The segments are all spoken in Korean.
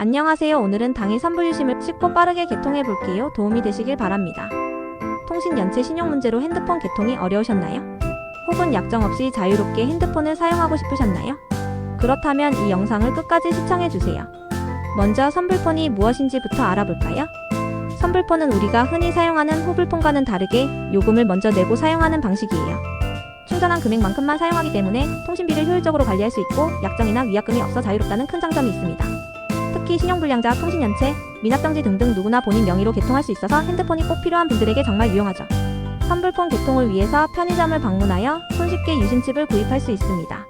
안녕하세요. 오늘은 당일 선불유심을 쉽고 빠르게 개통해 볼게요. 도움이 되시길 바랍니다. 통신 연체 신용 문제로 핸드폰 개통이 어려우셨나요? 혹은 약정 없이 자유롭게 핸드폰을 사용하고 싶으셨나요? 그렇다면 이 영상을 끝까지 시청해 주세요. 먼저 선불폰이 무엇인지부터 알아볼까요? 선불폰은 우리가 흔히 사용하는 호불폰과는 다르게 요금을 먼저 내고 사용하는 방식이에요. 충전한 금액만큼만 사용하기 때문에 통신비를 효율적으로 관리할 수 있고 약정이나 위약금이 없어 자유롭다는 큰 장점이 있습니다. 특히 신용불량자, 통신연체, 미납정지 등등 누구나 본인 명의로 개통할 수 있어서 핸드폰이 꼭 필요한 분들에게 정말 유용하죠. 선불폰 개통을 위해서 편의점을 방문하여 손쉽게 유심칩을 구입할 수 있습니다.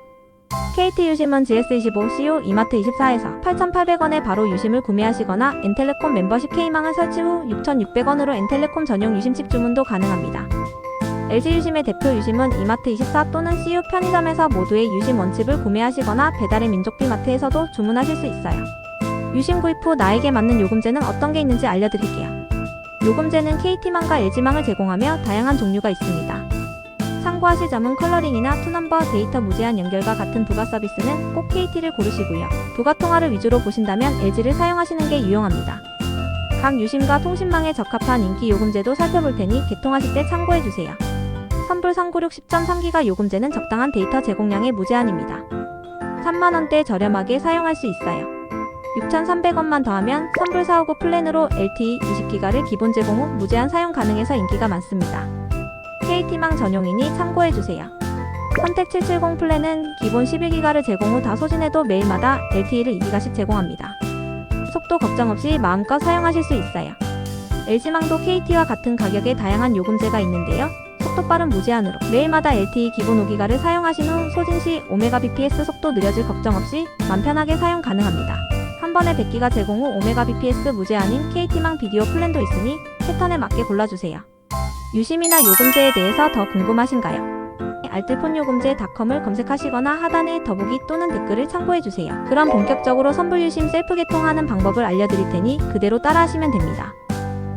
KT 유심은 GS25, CU, 이마트 24에서 8,800원에 바로 유심을 구매하시거나 엔텔레콤 멤버십 K망을 설치 후 6,600원으로 엔텔레콤 전용 유심칩 주문도 가능합니다. LG 유심의 대표 유심은 이마트 24 또는 CU 편의점에서 모두의 유심 원칩을 구매하시거나 배달의 민족비 마트에서도 주문하실 수 있어요. 유심 구입 후 나에게 맞는 요금제는 어떤 게 있는지 알려드릴게요. 요금제는 KT망과 LG망을 제공하며 다양한 종류가 있습니다. 참고하실 점은 컬러링이나 투넘버 데이터 무제한 연결과 같은 부가 서비스는 꼭 KT를 고르시고요. 부가 통화를 위주로 보신다면 LG를 사용하시는 게 유용합니다. 각 유심과 통신망에 적합한 인기 요금제도 살펴볼 테니 개통하실 때 참고해주세요. 선불 396 10.3기가 요금제는 적당한 데이터 제공량의 무제한입니다. 3만원대 저렴하게 사용할 수 있어요. 6,300원만 더하면 선불 459 플랜으로 LTE 20기가를 기본 제공 후 무제한 사용 가능해서 인기가 많습니다. KT망 전용이니 참고해주세요. 선택 770 플랜은 기본 11기가를 제공 후 다 소진해도 매일마다 LTE를 2기가씩 제공합니다. 속도 걱정 없이 마음껏 사용하실 수 있어요. LG망도 KT와 같은 가격의 다양한 요금제가 있는데요. 속도 빠른 무제한으로 매일마다 LTE 기본 5기가를 사용하신 후 소진 시 5Mbps 속도 느려질 걱정 없이 맘 편하게 사용 가능합니다. 한 번에 100기가 제공 후 5Mbps 무제 한인 KT망 비디오 플랜도 있으니 패턴에 맞게 골라주세요. 유심이나 요금제에 대해서 더 궁금하신가요? 알뜰폰요금제닷컴을 검색하시거나 하단의 더보기 또는 댓글을 참고해주세요. 그럼 본격적으로 선불 유심 셀프 개통하는 방법을 알려드릴 테니 그대로 따라하시면 됩니다.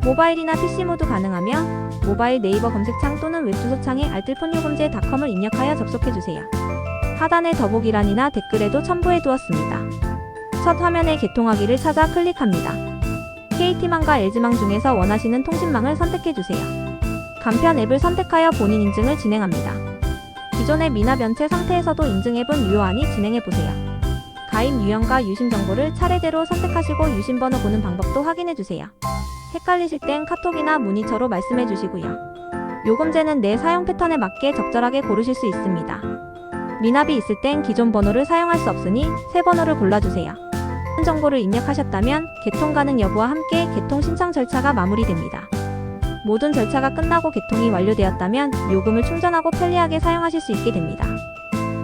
모바일이나 PC 모두 가능하며 모바일 네이버 검색창 또는 웹 주소창에 알뜰폰요금제닷컴을 입력하여 접속해주세요. 하단의 더보기란이나 댓글에도 첨부해두었습니다. 첫 화면에 개통하기를 찾아 클릭합니다. KT망과 LG망 중에서 원하시는 통신망을 선택해주세요. 간편 앱을 선택하여 본인 인증을 진행합니다. 기존의 미납 연체 상태에서도 인증 앱은 유효하니 진행해보세요. 가입 유형과 유심 정보를 차례대로 선택하시고 유심 번호 보는 방법도 확인해주세요. 헷갈리실 땐 카톡이나 문의처로 말씀해주시고요. 요금제는 내 사용 패턴에 맞게 적절하게 고르실 수 있습니다. 미납이 있을 땐 기존 번호를 사용할 수 없으니 새 번호를 골라주세요. 정보를 입력하셨다면 개통 가능 여부와 함께 개통 신청 절차가 마무리됩니다. 모든 절차가 끝나고 개통이 완료되었다면 요금을 충전하고 편리하게 사용하실 수 있게 됩니다.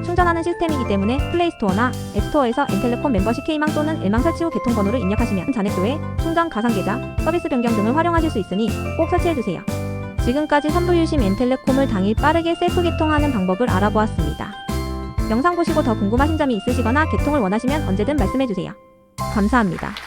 충전하는 시스템이기 때문에 플레이스토어나 앱스토어에서 엔텔레콤 멤버십 K망 또는 L망 설치 후 개통 번호를 입력하시면 잔액 외에 충전 가상 계좌, 서비스 변경 등을 활용하실 수 있으니 꼭 설치해두세요. 지금까지 선불유심 엔텔레콤을 당일 빠르게 셀프 개통하는 방법을 알아보았습니다. 영상 보시고 더 궁금하신 점이 있으시거나 개통을 원하시면 언제든 말씀해주세요. 감사합니다.